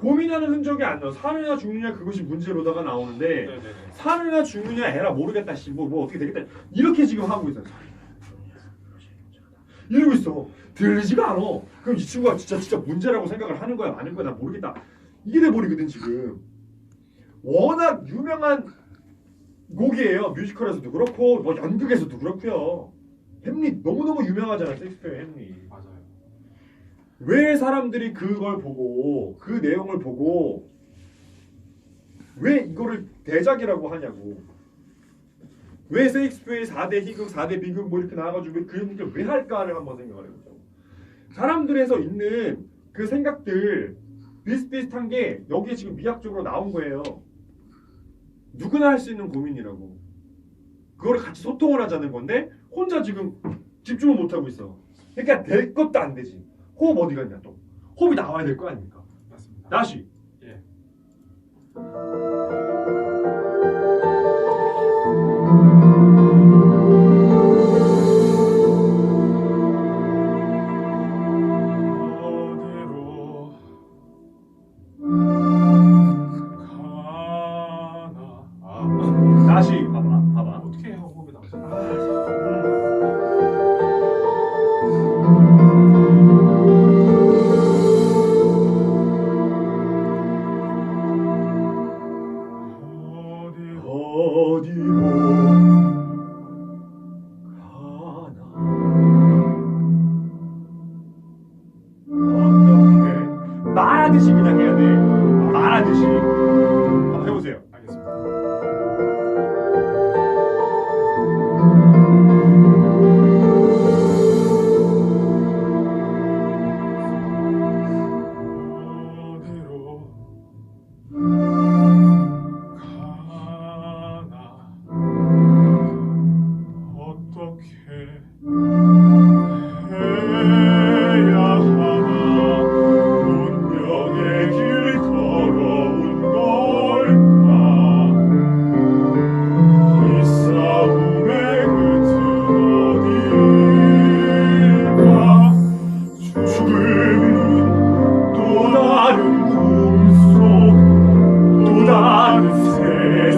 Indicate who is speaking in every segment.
Speaker 1: 고민하는 흔적이 안 나와. 사느냐 죽느냐 그것이 문제로다가 나오는데
Speaker 2: 네네네.
Speaker 1: 사느냐 죽느냐 에라 모르겠다 씨뭐 뭐 어떻게 되겠다 이렇게 지금 하고 있어요. 이러고 있어. 들리지가 않아. 그럼 이 친구가 진짜 진짜 문제라고 생각을 하는 거야, 아닌 거야, 난 모르겠다. 이게 돼 버리거든 지금. 워낙 유명한 곡이에요. 뮤지컬에서도 그렇고 뭐 연극에서도 그렇고요. 햄릿 너무 너무 유명하잖아, 셰익스피어 햄릿.
Speaker 2: 맞아요.
Speaker 1: 왜 사람들이 그걸 보고 그 내용을 보고 왜 이거를 대작이라고 하냐고. 왜 셰익스피어의 4대 희극, 4대 비극 뭐 이렇게 나와가지고 왜 그런 걸왜 할까를 한번 생각을 해보죠. 사람들에서 있는 그 생각들 비슷비슷한 게 여기에 지금 미학적으로 나온 거예요. 누구나 할 수 있는 고민이라고. 그거를 같이 소통을 하자는 건데 혼자 지금 집중을 못하고 있어. 그러니까 될 것도 안 되지 호흡 어디 갔냐 또 호흡이 나와야 될 거 아닙니까
Speaker 2: 맞습니다.
Speaker 1: 다시
Speaker 2: 예. 어디로 가나 아,
Speaker 1: 다시 봐봐 봐봐
Speaker 2: 어떻게 호흡이 나오지?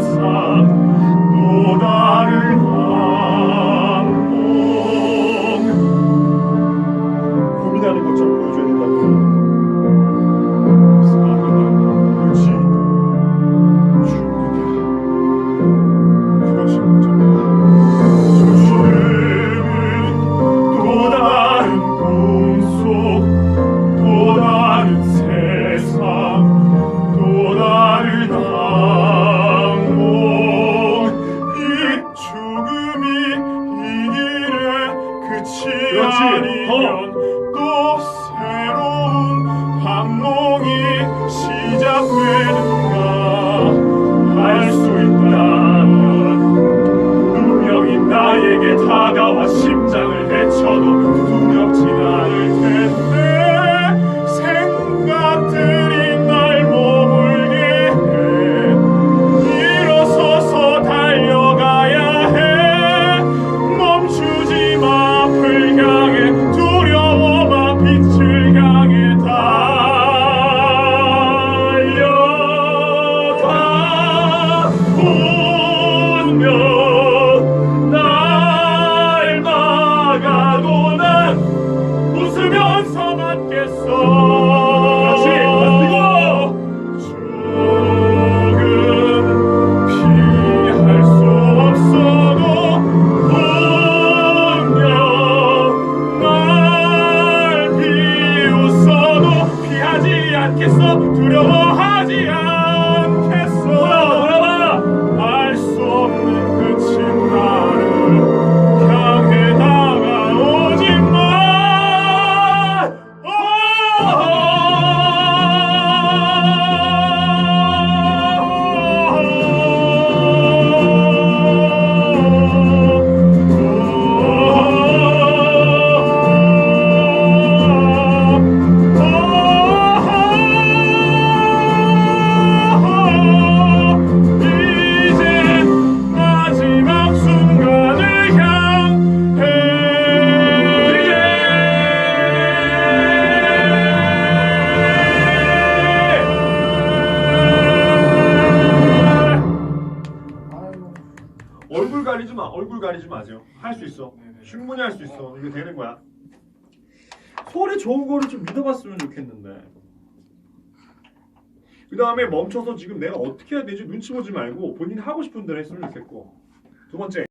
Speaker 1: 세
Speaker 2: Marion, 가리지 마. 얼굴 가리지 마세요. 할 수 있어.
Speaker 3: 네네.
Speaker 2: 충분히 할 수 있어. 이거 되는 거야.
Speaker 4: 소리 좋은 거를 좀 믿어봤으면 좋겠는데.
Speaker 2: 그 다음에 멈춰서 지금 내가 어떻게 해야 되지 눈치 보지 말고 본인이 하고 싶은 대로 했으면 좋겠고 두 번째